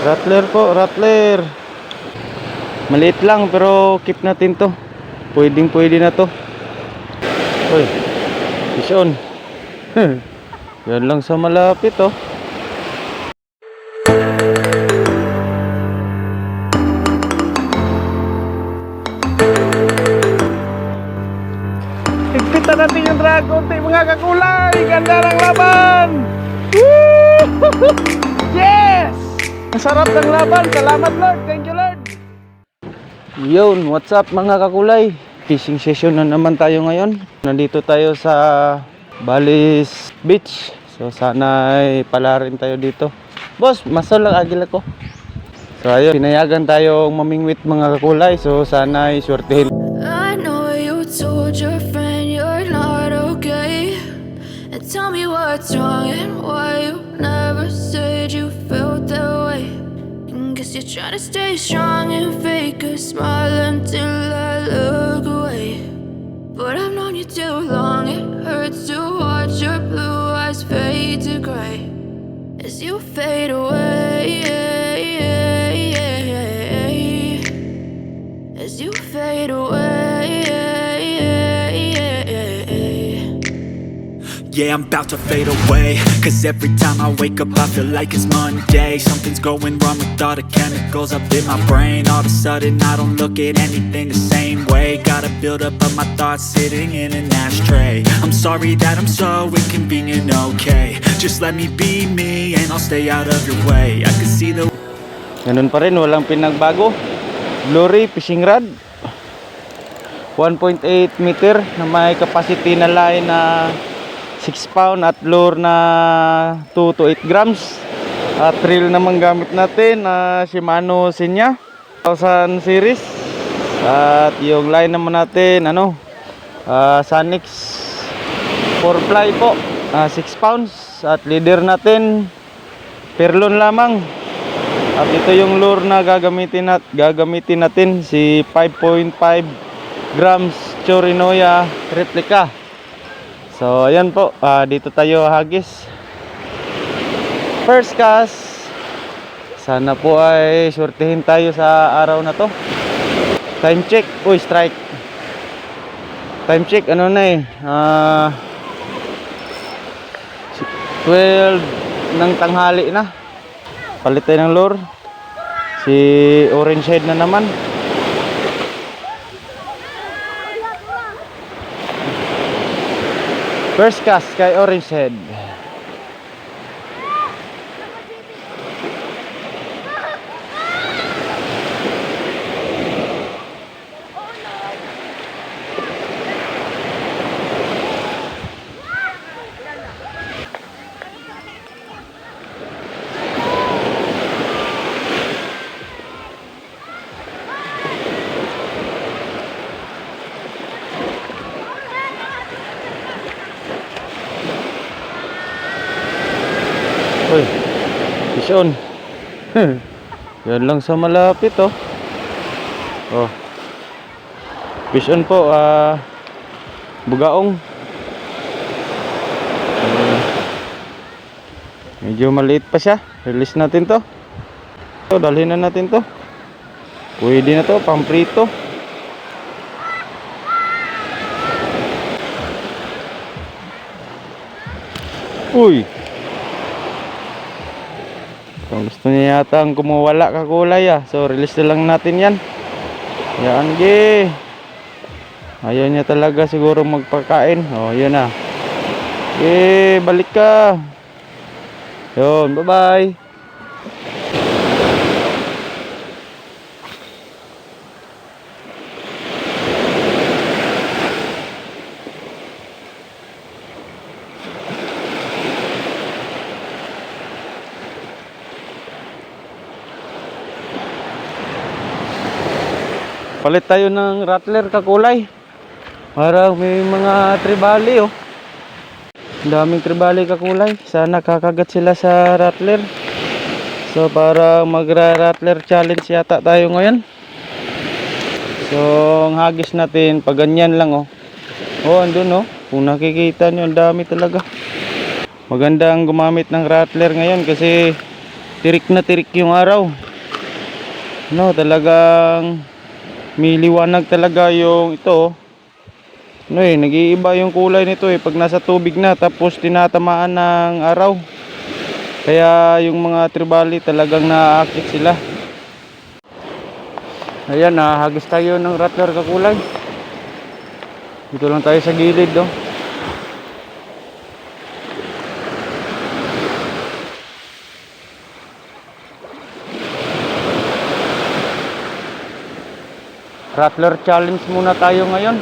Rattler po, rattler. Maliit lang pero keep natin to. Pwedeng pwede na to. Uy, fish on. Yan lang sa malapit oh. Higpitan natin yung dragon tayo mga kakulay. Ganda ng laban. Woo! Masarap ng laban. Salamat Lord. Thank you Lord. Yun, what's up mga kakulay? Fishing session na naman tayo ngayon. Nandito tayo sa Balis Beach. So sana ay pala rin tayo dito. Boss, masol lang agil ako. So ayun, pinayagan tayong mamingwit mga kakulay. So sana ay swertehin I know you told your friend you're not okay. And tell me what's wrong and why You're to stay strong and fake a smile until I Yeah, I'm about to fade away. Cause every time I wake up I feel like it's Monday. Something's going wrong with all the chemicals up in my brain. All of a sudden I don't look at anything the same way. Gotta build up of my thoughts sitting in an ashtray. I'm sorry that I'm so inconvenient, okay. Just let me be me and I'll stay out of your way. I can see the Ganun pa rin, walang pinagbago. Glory fishing rod. 1.8 meter na may capacity na line na 6 pound at lure na 2 to 8 grams. At reel naman gamit natin na Shimano Senya 1000 series. At yung line naman natin ano ah, Sanix 4 ply po. ah, 6 pounds at leader natin Perlon lamang. At ito yung lure na gagamitin nat gagamitin natin si 5.5 grams Chorinoya replica. So ayan po, ah, dito tayo hagis. First cast. Sana po ay swertihin tayo sa araw na to. Time check. Uy, strike. Time check ano na eh. Ah 12 ng tanghali na. Palit ng lure. Si orange head na naman. First cast kay orange head. Fish on. Yan lang sa malapit oh. Oh. Fish po, ah bugaong. Ah, medyo maliit pa siya. Release natin to. So, dalhin na natin to. Pwede na to, pamprito. Uy, kung gusto niya yata ang kumawala ka kulay ah. So release na lang natin yan. Yan ge. Ayaw niya talaga siguro magpakain. Oh, yun na. Eh, balik ka. Yun, bye-bye. Palit tayo ng rattler kakulay. Parang may mga tribali oh. Daming tribali kakulay. Sana kakagat sila sa rattler. So para magra-rattler challenge yata tayo ngayon. So ang hagis natin pag ganyan lang oh. Oh andun oh. Kung nakikita nyo ang dami talaga. Maganda ang gumamit ng rattler ngayon kasi tirik na tirik yung araw. No, talagang may liwanag talaga yung ito. oh. No eh, nag-iiba yung kulay nito eh pag nasa tubig na tapos tinatamaan ng araw. Kaya yung mga tribali talagang naaakit sila. Ayan, nahagis tayo ng rattler kakulay. Dito lang tayo sa gilid, oh. Rattler challenge muna tayo ngayon.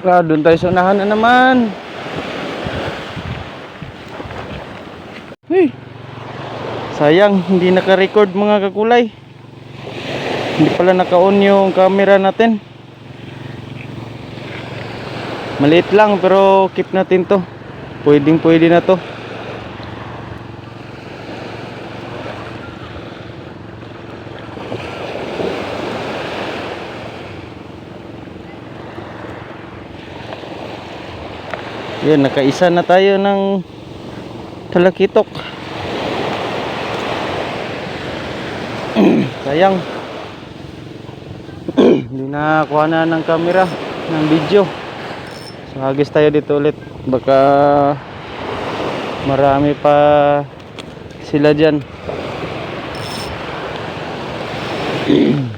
Ah, doon tayo sa unahan na naman. Hey. Sayang, hindi naka-record mga kakulay. Hindi pala naka-on yung camera natin. Maliit lang pero keep natin to. Pwedeng pwede na to. Yan, nakaisa na tayo ng talakitok. Sayang. Hindi na kuha na ng camera, ng video. So, hagis tayo dito ulit. Baka marami pa sila dyan.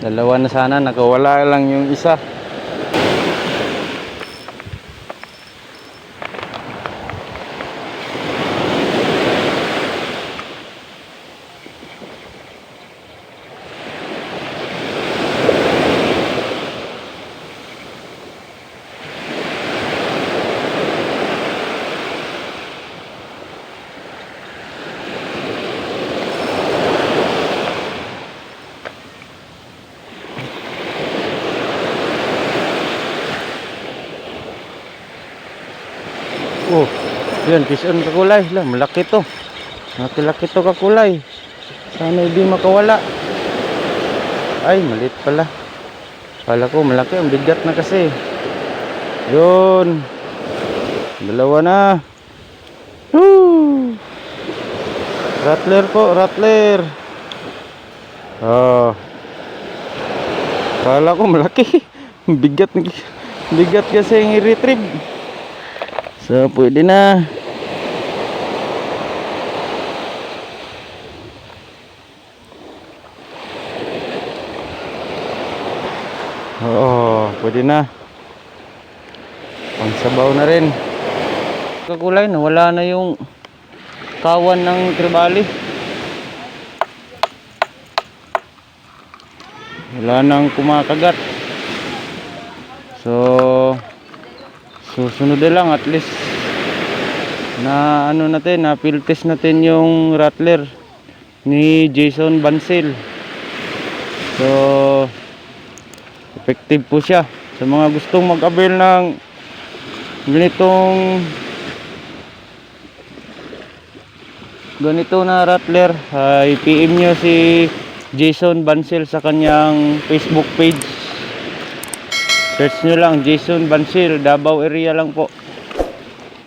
Dalawa na sana, nakawala lang yung isa. Yan, fish on kakulay. Lah, malaki to. Malaki to kakulay. Sana hindi makawala. Ay, maliit pala. Kala ko malaki, ang bigat na kasi. Yun. Dalawa na. Woo! Rattler po, rattler. Oh. Kala ko malaki. bigat bigat kasi yung i-retrieve. So, pwede na. Oo, pwede na. Pangsabaw na rin. Kakulay na, wala na yung kawan ng tribali. Wala nang kumakagat. So, susunod na lang at least na ano natin, na field test natin yung rattler ni Jason Bansel. So, effective po siya sa mga gustong mag-avail ng ganitong ganito na rattler. Ay PM nyo si Jason Bansel sa kanyang Facebook page. Search nyo lang Jason Bansel Davao area lang po